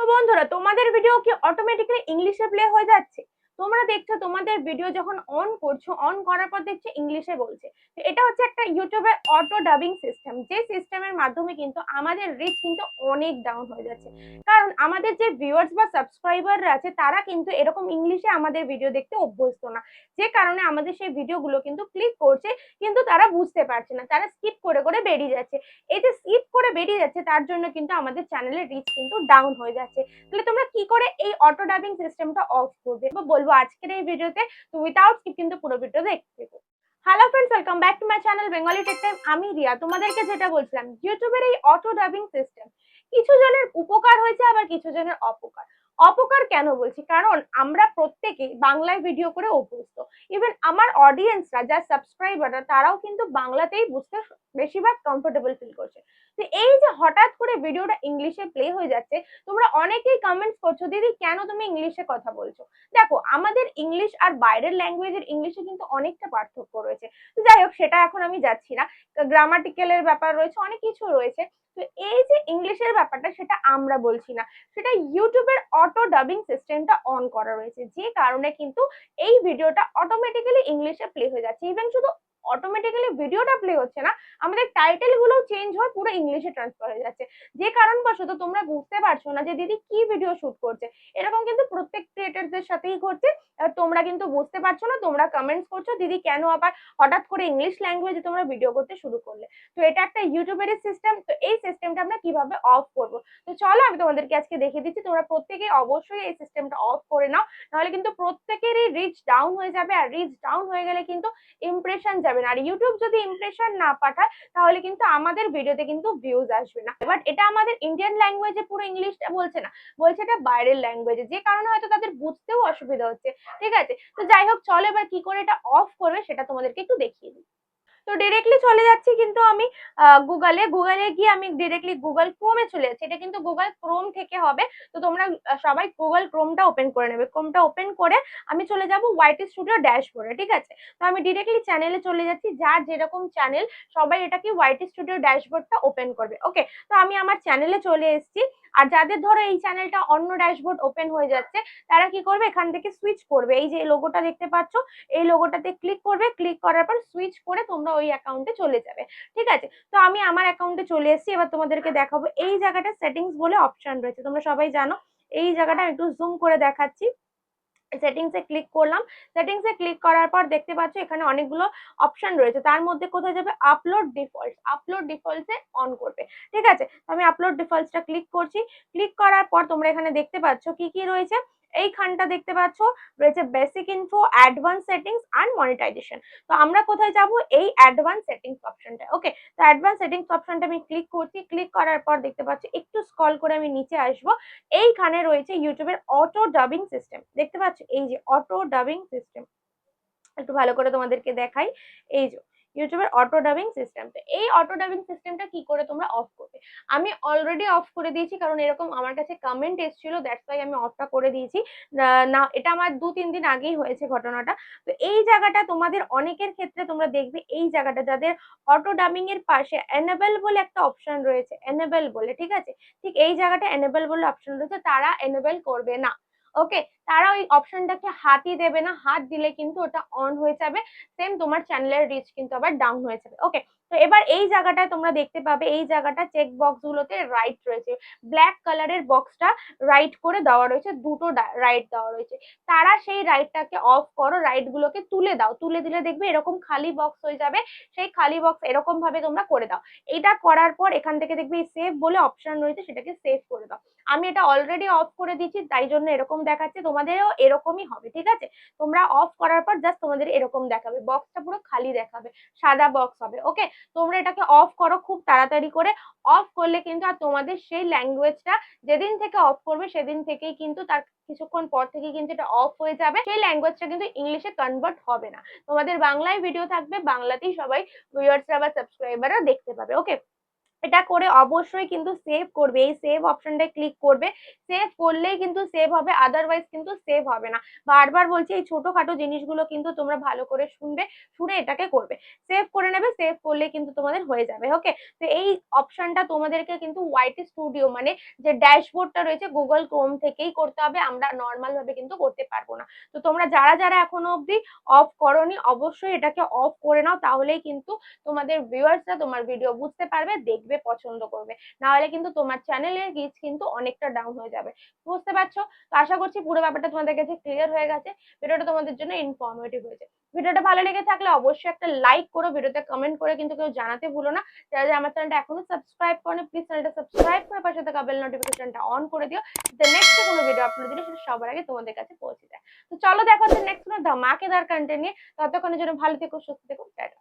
তো বন্ধুরা তোমাদের ভিডিও কি অটোমেটিক্যালি ইংলিশে প্লে হয়ে যাচ্ছে? তোমরা দেখছ, তোমাদের ভিডিও যখন অন করছ অন করার পর দেখছ ইংলিশে বলছে। তো এটা হচ্ছে একটা ইউটিউবের অটো ডাবিং সিস্টেম যে সিস্টেমের মাধ্যমে কিন্তু আমাদের রিচ কিন্তু অনেক ডাউন হয়ে যাচ্ছে। কারণ আমাদের যে ভিউয়ার্স বা সাবস্ক্রাইবাররা আছে, তারা কিন্তু এরকম ইংলিশে আমাদের ভিডিও দেখতে অভ্যস্ত না। যে কারণে আমাদের সেই ভিডিওগুলো কিন্তু ক্লিক করছে, কিন্তু তারা বুঝতে পারছে না। তারা স্কিপ করে করে বেরিয়ে যাচ্ছে। এই যে স্কিপ করে বেরিয়ে যাচ্ছে, তার জন্য কিন্তু আমাদের চ্যানেলের রিচ কিন্তু ডাউন হয়ে যাচ্ছে। তাহলে তোমরা কি করে এই অটো ডাবিং সিস্টেমটা অফ করবে? বলব আজকের এই ভিডিওতে। তো উইথাউট কিন্তু পুরো ভিডিও দেখতে দেবো hello friends welcome back to my channel Bengali tech time আমি রিয়া, তোমাদেরকে যেটা বলছিলাম ইউটিউবের এই অটো ডাবিং সিস্টেম কিছু জনের উপকার হয়েছে, আবার কিছু জনের অপকার। অপকার কেন বলছি? কারণ আমরা প্রত্যেকে বাংলায় ভিডিও করে অভ্যস্ত। ইভেন আমার অডিয়েন্সরা যা সাবস্ক্রাইবাররা তারাও কিন্তু বাংলাতেই বুঝতে বেশিরভাগ কমফোর্টেবল ফিল করছে। তো এই যে হঠাৎ করে ভিডিওটা ইংলিশে প্লে হয়ে যাচ্ছে, তোমরা অনেকেই কমেন্টস করছ, দিদি, কেন তুমি ইংলিশে কথা বলছো? দেখো, আমাদের ইংলিশ আর বাইরের ল্যাঙ্গুয়েজের ইংলিশে কিন্তু অনেকটা পার্থক্য রয়েছে। যাই হোক, সেটা এখন আমি যাচ্ছি না। গ্রামাটিক্যালের ব্যাপার রয়েছে, অনেক কিছু রয়েছে। তো এই যে ইংলিশের ব্যাপারটা সেটা আমরা বলছি না, সেটা ইউটিউবের অটো ডাবিং সিস্টেমটা অন করা রয়েছে। যে কারণে কিন্তু এই ভিডিওটা অটোমেটিক্যালি ইংলিশে প্লে হয়ে যাচ্ছে। ইভেন শুধু অটোমেটিক্যালি ভিডিওটা প্লে হচ্ছে না, আমাদের টাইটেলগুলো চেঞ্জ হয়, পুরো ইংলিশে ট্রান্সফার হয়ে যাচ্ছে। যে কারণবশত তোমরা বুঝতে পারছ না যে দিদি কি ভিডিও শুট করছে, এরকম কিন্তু প্রত্যেক ক্রিয়েটারদের সাথেই ঘটছে। তোমরা কিন্তু বুঝতে পারছ না, তোমরা কমেন্টস করছ, দিদি কেন আবার হঠাৎ করে ইংলিশ ল্যাঙ্গুয়েজে তোমরা ভিডিও করতে শুরু করলে? তো এটা একটা ইউটিউবের সিস্টেম তো এই সিস্টেমটা আমরা কীভাবে অফ করব? তো চলো আমি তোমাদেরকে আজকে দেখিয়ে দিচ্ছি, তোমরা প্রত্যেকে অবশ্যই এই সিস্টেমটা অফ করে নাও, নাহলে কিন্তু প্রত্যেকেরই রিচ ডাউন হয়ে যাবে, আর রিচ ডাউন হয়ে গেলে কিন্তু ইমপ্রেশন যাবে না আর ইউটিউব যদি ইমপ্রেশন না পাঠায়, তাহলে কিন্তু আমাদের ভিডিওতে কিন্তু ভিউজ আসবে না। বাট এটা আমাদের ইন্ডিয়ান ল্যাঙ্গুয়েজে পুরো ইংলিশটা বলছে না। বলছে এটা বাইরের ল্যাঙ্গুয়েজে যে কারণে হয়তো তাদের বুঝতেও অসুবিধা হচ্ছে। ঠিক আছে? তো যাই হোক, চলো এবার কি করে এটা অফ করবে, সেটা তোমাদেরকে একটু দেখিয়ে দিই। তো ডিরেক্টলি চলে যাচ্ছি কিন্তু আমি গুগলে গুগলে গিয়ে আমি ডিরেক্টলি গুগল ক্রোমে চলে যাচ্ছি। এটা কিন্তু গুগল ক্রোম থেকে হবে। তো তোমরা সবাই গুগল ক্রোমটা ওপেন করে নেবে। ক্রোমটা ওপেন করে আমি চলে যাব ওয়াইটি স্টুডিও ড্যাশবোর্ডে ঠিক আছে? তো আমি ডিরেক্টলি চ্যানেলে চলে যাচ্ছি। যার যেরকম চ্যানেল সবাই এটাকে ওয়াইটি স্টুডিও ড্যাশবোর্ডটা ওপেন করবে। ওকে তো আমি আমার চ্যানেলে চলে এসেছি। আর যাদের ধরো এই চ্যানেলটা অন্য ড্যাশবোর্ড ওপেন হয়ে যাচ্ছে, তারা কি করবে? এখান থেকে সুইচ করবে। এই যে লোগোটা দেখতে পাচ্ছ, এই লোগোটাতে ক্লিক করবে। ক্লিক করার পর সুইচ করে তোমরা ওই অ্যাকাউন্টে চলে যাবে। ঠিক আছে? তো আমি আমার অ্যাকাউন্টে চলে এসেছি, এবার তোমাদেরকে দেখাবো। এই জায়গাটা সেটিংস বলে অপশন রয়েছে। তোমরা সবাই জানো, এই জায়গাটা একটু জুম করে দেখাচ্ছি। সেটিংস ক্লিক করলাম। সেটিংস ক্লিক করার পর দেখতে পাচ্ছ এখানে অনেকগুলো অপশন রয়েছে। তার মধ্যে কোথায় যাবে? আপলোড ডিফল্ট আপলোড ডিফল্টসে অন করবে। ঠিক আছে? তো আমি আপলোড ডিফল্টসটা ক্লিক করছি। ক্লিক করার পর তোমরা এখানে দেখতে পাচ্ছ কি কি রয়েছে? এইখানটা দেখতে পাচ্ছ, রয়েছে basic info advance settings and monetization তো আমরা কোথায় যাব? এই অ্যাডভান্স সেটিংস অপশনটা ওকে তো অ্যাডভান্স সেটিংস অপশনটা আমি ক্লিক করছি। ক্লিক করার পর দেখতে পাচ্ছি, একটু স্ক্রল করে আমি নিচে আসব। এইখানে রয়েছে ইউটিউবের অটো ডাবিং সিস্টেম দেখতে পাচ্ছ, এই যে অটো ডাবিং সিস্টেম একটু ভালো করে তোমাদেরকে দেখাই। এই যে ইউটিউবের অটো ডাবিং সিস্টেম তো এই অটো ডাবিং সিস্টেমটা কি করে তোমরা অফ করবে? আমি অলরেডি অফ করে দিয়েছি, কারণ এরকম আমার কাছে কমেন্ট এসেছিল দ্যাটস ওয়াই আমি অফটা করে দিয়েছি। না, এটা আমার দু তিন দিন আগেই হয়েছে ঘটনাটা। তো এই জায়গাটা তোমাদের অনেকের ক্ষেত্রে তোমরা দেখবে, এই জায়গাটা যাদের অটো ডাবিং এর পাশে এনেবল বলে একটা অপশন রয়েছে এনেবল বলে, ঠিক আছে? ঠিক এই জায়গাটা এনেবল বলে অপশন রয়েছে, তারা এনেবল করবে না। ওকে তারা ওই অপশনটাকে হাতই দেবে না, হাত দিলে কিন্তু ওটা অন হয়ে যাবে সেম তোমার চ্যানেলের রিচ কিন্তু আবার ডাউন হয়ে যাবে। ওকে তো এবার এই জায়গাটায় তোমরা দেখতে পাবে, এই জায়গাটা চেক বক্স গুলোতে রাইট রয়েছে। ব্ল্যাক কালারের বক্সটা রাইট করে দেওয়া রয়েছে, দুটো রাইট দেওয়া রয়েছে। তারা সেই রাইটটাকে অফ করো রাইট গুলোকে তুলে দাও। তুলে দিলে দেখবে এরকম খালি বক্স হয়ে যাবে, সেই খালি বক্স এরকম ভাবে তোমরা করে দাও। এটা করার পর এখান থেকে দেখবে সেভ বলে অপশন রয়েছে, সেটাকে সেভ করে দাও। আমি এটা অলরেডি অফ করে দিচ্ছি তাই জন্য এরকম দেখাচ্ছে তোমাদেরও এরকমই হবে, ঠিক আছে? তোমরা অফ করার পর জাস্ট তোমাদের এরকম দেখাবে বক্সটা পুরো খালি দেখাবে, সাদা বক্স হবে ওকে তোমরা এটাকে অফ করো খুব তাড়াতাড়ি করে অফ করলে কিন্তু আর তোমাদের সেই ল্যাঙ্গুয়েজটা যেদিন থেকে অফ করবে সেদিন থেকেই কিন্তু তার কিছুক্ষণ পর থেকে কিন্তু এটা অফ হয়ে যাবে, সেই ল্যাঙ্গুয়েজটা কিন্তু ইংলিশে কনভার্ট হবে না। তোমাদের বাংলায় ভিডিও থাকবে, বাংলাতেই সবাই ভিউয়ার্সরা বা সাবস্ক্রাইবাররা দেখতে পাবে ওকে এটা করে অবশ্যই কিন্তু সেভ করবে। এই সেভ অপশনটায় ক্লিক করবে। সেভ করলেই কিন্তু সেভ হবে আদারওয়াইজ কিন্তু সেভ হবে না। বারবার বলছি, এই ছোটখাটো জিনিসগুলো কিন্তু তোমরা ভালো করে শুনবে, শুনে এটাকে করবে। সেভ করে নেবে সেভ করলে কিন্তু তোমাদের হয়ে যাবে ওকে তো এই অপশনটা তোমাদেরকে কিন্তু ওয়াইটি স্টুডিও মানে যে ড্যাশবোর্ডটা রয়েছে গুগল ক্রোম থেকেই করতে হবে। আমরা নর্মাল ভাবে কিন্তু করতে পারব না। তো তোমরা যারা যারা এখনও অবধি অফ করনি, অবশ্যই এটাকে অফ করে নাও। তাহলেই কিন্তু তোমাদের ভিউয়ার্সরা তোমার ভিডিও বুঝতে পারবে, দেখবে পছন্দ করবে। না হলে কিন্তু তোমার চ্যানেলের রিচ কিন্তু অনেকটা ডাউন হয়ে যাবে। বুঝতে পারছ? তো আশা করছি পুরো ব্যাপারটা তোমাদের কাছে ক্লিয়ার হয়ে গেছে। ভিডিওটা তোমাদের জন্য ইনফরমেটিভ হয়েছে। ভিডিওটা ভালো লেগে থাকলে অবশ্যই একটা লাইক করো, ভিডিওতে কমেন্ট করে কিন্তু কেউ জানাতে ভুলো না। যারা যারা আমার চ্যানেলটা এখনও সাবস্ক্রাইব করো প্লিজ চ্যানেলটা সাবস্ক্রাইব করে পাশে থাকা বেল নোটিফিকেশনটা অন করে দিও। যাতে নেক্সট কোনো ভিডিও আপলোড দিলে সেটা সবার আগে তোমাদের কাছে পৌঁছে যায়। তো চলো দেখো নেক্সট কোনো ধামাকেদার কন্টেন্ট নিয়ে। ততক্ষণের জন্য ভালো থেকো, সুস্থ থেকো, টাটা।